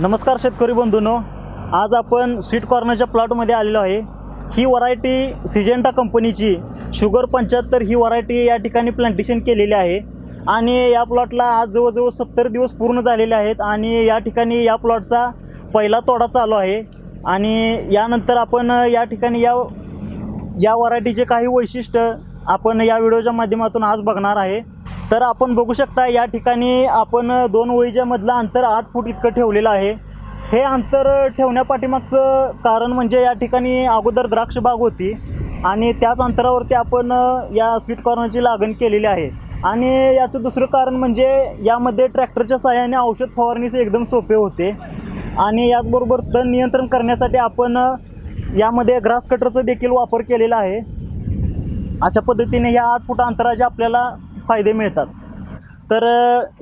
नमस्कार शेतकरी बंधूनो आज आपण स्वीट कॉर्नरच्या प्लॉटमध्ये आलेलो आहे. ही व्हरायटी सिजेंटा कंपनीची शुगर पंच्याहत्तर ही व्हरायटी या ठिकाणी प्लांटेशन केलेली आहे. आणि या प्लॉटला आज जवळजवळ सत्तर दिवस पूर्ण झालेले आहेत आणि या ठिकाणी या प्लॉटचा पहिला तोडा चालू आहे. आणि यानंतर आपण या ठिकाणी या या व्हरायटीचे काही वैशिष्ट्य आपण या व्हिडिओच्या माध्यमातून आज बघणार आहे. तर आपण बघू शकता या ठिकाणी आपण दोन ओळीच्यामधलं अंतर आठ फूट इतकं ठेवलेलं आहे. हे अंतर ठेवण्यापाठीमागचं कारण म्हणजे या ठिकाणी अगोदर द्राक्ष बाग होती आणि त्याच अंतरावरती आपण या स्वीट कॉर्नरची लागण केलेली आहे. आणि याचं दुसरं कारण म्हणजे यामध्ये ट्रॅक्टरच्या सहाय्याने औषध फवारणीचे एकदम सोपे होते. आणि याचबरोबर तण नियंत्रण करण्यासाठी आपण यामध्ये ग्रास कटरचा देखील वापर केलेला आहे. अशा पद्धतीने ह्या आठ फूट अंतराचे आपल्याला फायदे मिळतात. तर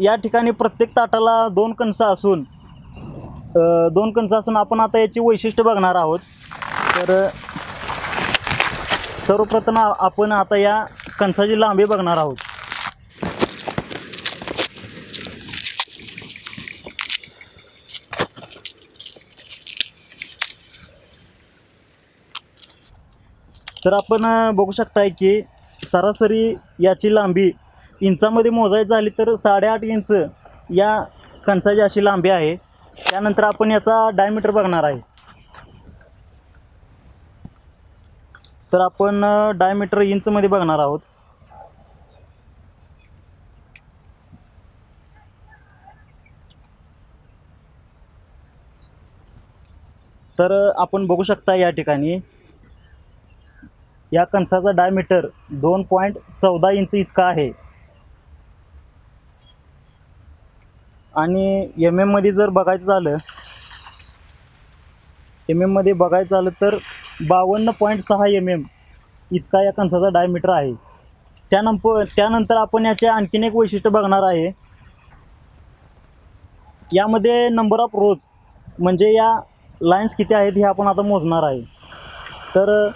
या ठिकाणी प्रत्येक ताटाला दोन कणसं असून दोन कणसं असून आपण आता याची वैशिष्ट्य बघणार आहोत. तर सर्वप्रथम आपण आता या कणसाची लांबी बघणार आहोत. तर आपण बघू शकताय की सरासरी याची लांबी इंचामध्ये मोजायची झाली तर साडेआठ इंच या कणसाची अशी लांबी आहे. त्यानंतर आपण याचा डायमीटर बघणार आहे. तर आपण डायमीटर इंचमध्ये बघणार आहोत. तर आपण बघू शकता या ठिकाणी या कणसाचा डायमीटर दोन पॉईंट चौदा इंच इतका आहे. आणि एम एममध्ये जर बघायचं झालं एम एममध्ये बघायचं झालं तर बावन्न पॉईंट सहा एम एम इतका या कणसाचा डायमीटर आहे. त्यानंप त्यानंतर आपण याचे आणखीन एक वैशिष्ट्य बघणार आहे. यामध्ये नंबर ऑफ रोज म्हणजे या लाईन्स किती आहेत हे आपण आता मोजणार आहे. तर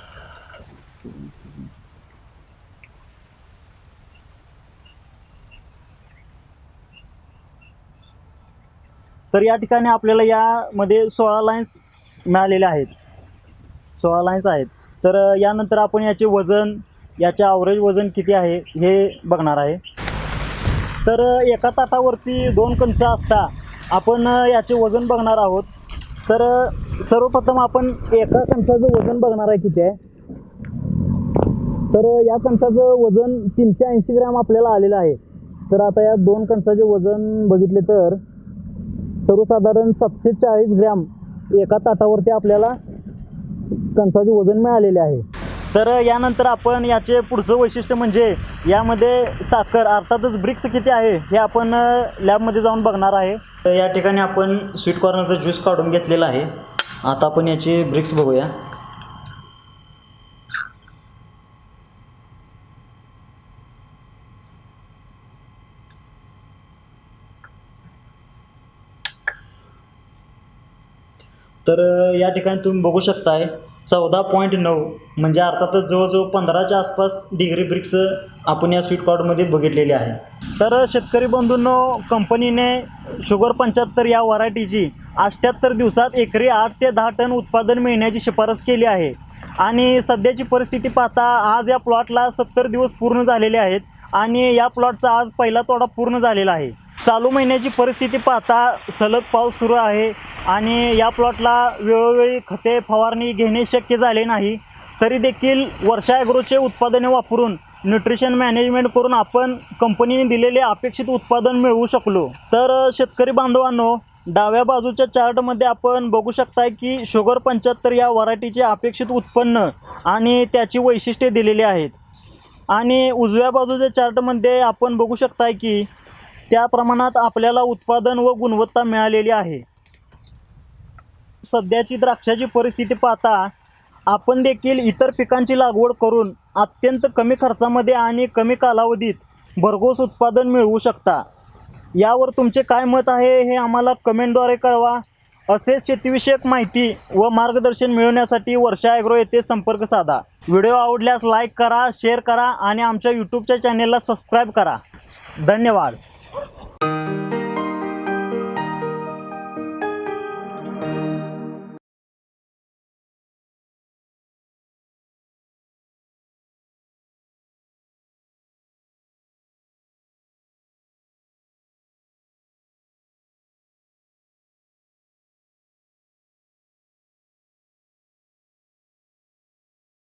तर या ठिकाणी आपल्याला यामध्ये सोळा लाईन्स मिळालेल्या आहेत. सोळा लाईन्स आहेत. तर यानंतर आपण याचे वजन याचे ॲव्हरेज वजन किती आहे हे बघणार आहे. तर एका ताटावरती दोन कणसं असता आपण याचे वजन बघणार आहोत. तर सर्वप्रथम आपण एका कणसाचं वजन बघणार आहे किती आहे. तर या कणसाचं वजन तीनशे ऐंशी ग्रॅम आपल्याला आलेलं आहे. तर आता या दोन कणसाचे वजन बघितले तर सर्वसाधारण सातशे चाळीस ग्रॅम एका ताटावरती आपल्याला कणसाचे वजन मिळालेले आहे. तर यानंतर आपण याचे पुढचं वैशिष्ट्य म्हणजे यामध्ये साखर अर्थातच ब्रिक्स किती आहे हे आपण लॅबमध्ये जाऊन बघणार आहे. तर या ठिकाणी आपण स्वीट कॉर्नरचा ज्यूस काढून घेतलेला आहे. आता आपण याचे ब्रिक्स बघूया. तर या ठिकाणी तुम्ही बघू शकताय चौदा पॉईंट नऊ म्हणजे अर्थातच जवळजवळ पंधराच्या आसपास डिग्री ब्रिक्स आपण या स्वीट कॉर्डमध्ये बघितलेले आहे. तर शेतकरी बंधूंनो कंपनीने शुगर पंच्याहत्तर या व्हरायटीची अठ्ठ्याहत्तर दिवसात एकरी आठ ते दहा टन उत्पादन मिळण्याची शिफारस केली आहे. आणि सध्याची परिस्थिती पाहता आज या प्लॉटला सत्तर दिवस पूर्ण झालेले आहेत आणि या प्लॉटचा आज पहिला तोडा पूर्ण झालेला आहे. चालू महिन्याची परिस्थिती पाहता सलग पाऊस सुरू आहे आणि या प्लॉटला वेळोवेळी खते फवारणी घेणे शक्य झाले नाही. तरी देखील वर्षा ॲग्रोचे उत्पादने वापरून न्यूट्रिशन मॅनेजमेंट करून आपण कंपनीने दिलेले अपेक्षित उत्पादन मिळवू शकलो. तर शेतकरी बांधवांनो डाव्या बाजूच्या चार्टमध्ये आपण बघू शकताय की शुगर पंच्याहत्तर या व्हरायटीचे अपेक्षित उत्पन्न आणि त्याची वैशिष्ट्ये दिलेली आहेत. आणि उजव्या बाजूच्या चार्टमध्ये आपण बघू शकताय की त्या प्रमाणात आपल्याला उत्पादन व गुणवत्ता मिळालेली आहे. सध्याची द्राक्षाची परिस्थिती पाहता आपण देखील इतर पिकांची लागवड करून अत्यंत कमी खर्चामध्ये आणि कमी कालावधीत भरघोस उत्पादन मिळवू शकता. यावर तुमचे काय मत आहे हे आम्हाला कमेंटद्वारे कळवा. असेच शेतीविषयक माहिती व मार्गदर्शन मिळवण्यासाठी वर्षा ॲग्रो येथे संपर्क साधा. व्हिडिओ आवडल्यास लाईक करा शेअर करा आणि आमच्या यूट्यूबच्या चॅनेलला सबस्क्राईब करा. धन्यवाद.